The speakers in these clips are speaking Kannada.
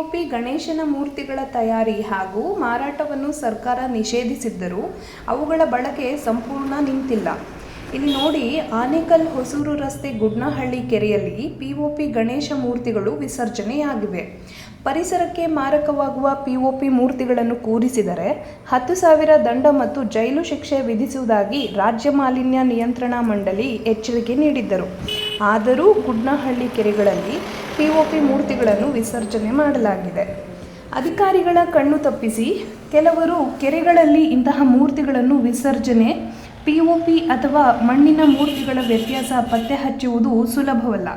ಪಿಒಪಿ ಗಣೇಶನ ಮೂರ್ತಿಗಳ ತಯಾರಿ ಹಾಗೂ ಮಾರಾಟವನ್ನು ಸರ್ಕಾರ ನಿಷೇಧಿಸಿದ್ದರೂ ಅವುಗಳ ಬಳಕೆ ಸಂಪೂರ್ಣ ನಿಂತಿಲ್ಲ. ಇಲ್ಲಿ ನೋಡಿ, ಆನೇಕಲ್ ಹೊಸೂರು ರಸ್ತೆ ಗುಡ್ನಹಳ್ಳಿ ಕೆರೆಯಲ್ಲಿ ಪಿಒಪಿ ಗಣೇಶ ಮೂರ್ತಿಗಳು ವಿಸರ್ಜನೆಯಾಗಿವೆ. ಪರಿಸರಕ್ಕೆ ಮಾರಕವಾಗುವ ಪಿಒಪಿ ಮೂರ್ತಿಗಳನ್ನು ಕೂರಿಸಿದರೆ ಹತ್ತು ಸಾವಿರ ದಂಡ ಮತ್ತು ಜೈಲು ಶಿಕ್ಷೆ ವಿಧಿಸುವುದಾಗಿ ರಾಜ್ಯ ಮಾಲಿನ್ಯ ನಿಯಂತ್ರಣ ಮಂಡಳಿ ಎಚ್ಚರಿಕೆ ನೀಡಿದ್ದರು. ಆದರೂ ಗುಡ್ನಹಳ್ಳಿ ಕೆರೆಗಳಲ್ಲಿ ಪಿಒಪಿ ಮೂರ್ತಿಗಳನ್ನು ವಿಸರ್ಜನೆ ಮಾಡಲಾಗಿದೆ. ಅಧಿಕಾರಿಗಳ ಕಣ್ಣು ತಪ್ಪಿಸಿ ಕೆಲವರು ಕೆರೆಗಳಲ್ಲಿ ಇಂತಹ ಮೂರ್ತಿಗಳನ್ನು ವಿಸರ್ಜನೆ ಪಿಒಪಿ ಅಥವಾ ಮಣ್ಣಿನ ಮೂರ್ತಿಗಳ ವ್ಯತ್ಯಾಸ ಪತ್ತೆ ಹಚ್ಚುವುದು ಸುಲಭವಲ್ಲ.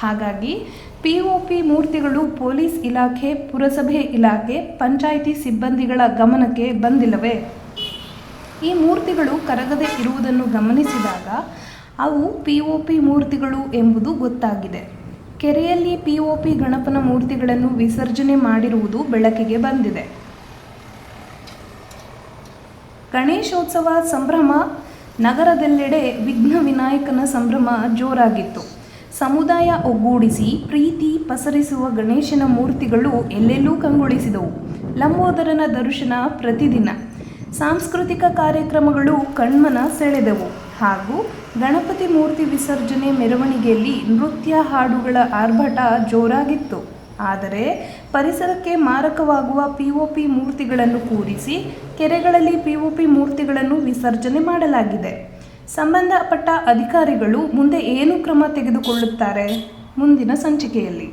ಹಾಗಾಗಿ ಪಿಒಪಿ ಮೂರ್ತಿಗಳು ಪೊಲೀಸ್ ಇಲಾಖೆ, ಪುರಸಭೆ ಇಲಾಖೆ, ಪಂಚಾಯಿತಿ ಸಿಬ್ಬಂದಿಗಳ ಗಮನಕ್ಕೆ ಬಂದಿಲ್ಲವೇ? ಈ ಮೂರ್ತಿಗಳು ಕರಗದೆ ಇರುವುದನ್ನು ಗಮನಿಸಿದಾಗ ಅವು ಪಿ ಒ ಪಿ ಮೂರ್ತಿಗಳು ಎಂಬುದು ಗೊತ್ತಾಗಿದೆ. ಕೆರೆಯಲ್ಲಿ ಪಿ ಒ ಪಿ ಗಣಪನ ಮೂರ್ತಿಗಳನ್ನು ವಿಸರ್ಜನೆ ಮಾಡಿರುವುದು ಬೆಳಕಿಗೆ ಬಂದಿದೆ. ಗಣೇಶೋತ್ಸವ ಸಂಭ್ರಮ ನಗರದೆಲ್ಲೆಡೆ ವಿಘ್ನ ವಿನಾಯಕನ ಸಂಭ್ರಮ ಜೋರಾಗಿತ್ತು. ಸಮುದಾಯ ಒಗ್ಗೂಡಿಸಿ ಪ್ರೀತಿ ಪಸರಿಸುವ ಗಣೇಶನ ಮೂರ್ತಿಗಳು ಎಲ್ಲೆಲ್ಲೂ ಕಂಗೊಳಿಸಿದವು. ಲಂಬೋದರನ ದರ್ಶನ ಪ್ರತಿದಿನ. ಸಾಂಸ್ಕೃತಿಕ ಕಾರ್ಯಕ್ರಮಗಳು ಕಣ್ಮನ ಸೆಳೆದವು. ಹಾಗೂ ಗಣಪತಿ ಮೂರ್ತಿ ವಿಸರ್ಜನೆ ಮೆರವಣಿಗೆಯಲ್ಲಿ ನೃತ್ಯ ಹಾಡುಗಳ ಆರ್ಭಟ ಜೋರಾಗಿತ್ತು. ಆದರೆ ಪರಿಸರಕ್ಕೆ ಮಾರಕವಾಗುವ ಪಿಒಪಿ ಮೂರ್ತಿಗಳನ್ನು ಕೂರಿಸಿ ಕೆರೆಗಳಲ್ಲಿ ಪಿಒಪಿ ಮೂರ್ತಿಗಳನ್ನು ವಿಸರ್ಜನೆ ಮಾಡಲಾಗಿದೆ. ಸಂಬಂಧಪಟ್ಟ ಅಧಿಕಾರಿಗಳು ಮುಂದೆ ಏನು ಕ್ರಮ ತೆಗೆದುಕೊಳ್ಳುತ್ತಾರೆ? ಮುಂದಿನ ಸಂಚಿಕೆಯಲ್ಲಿ.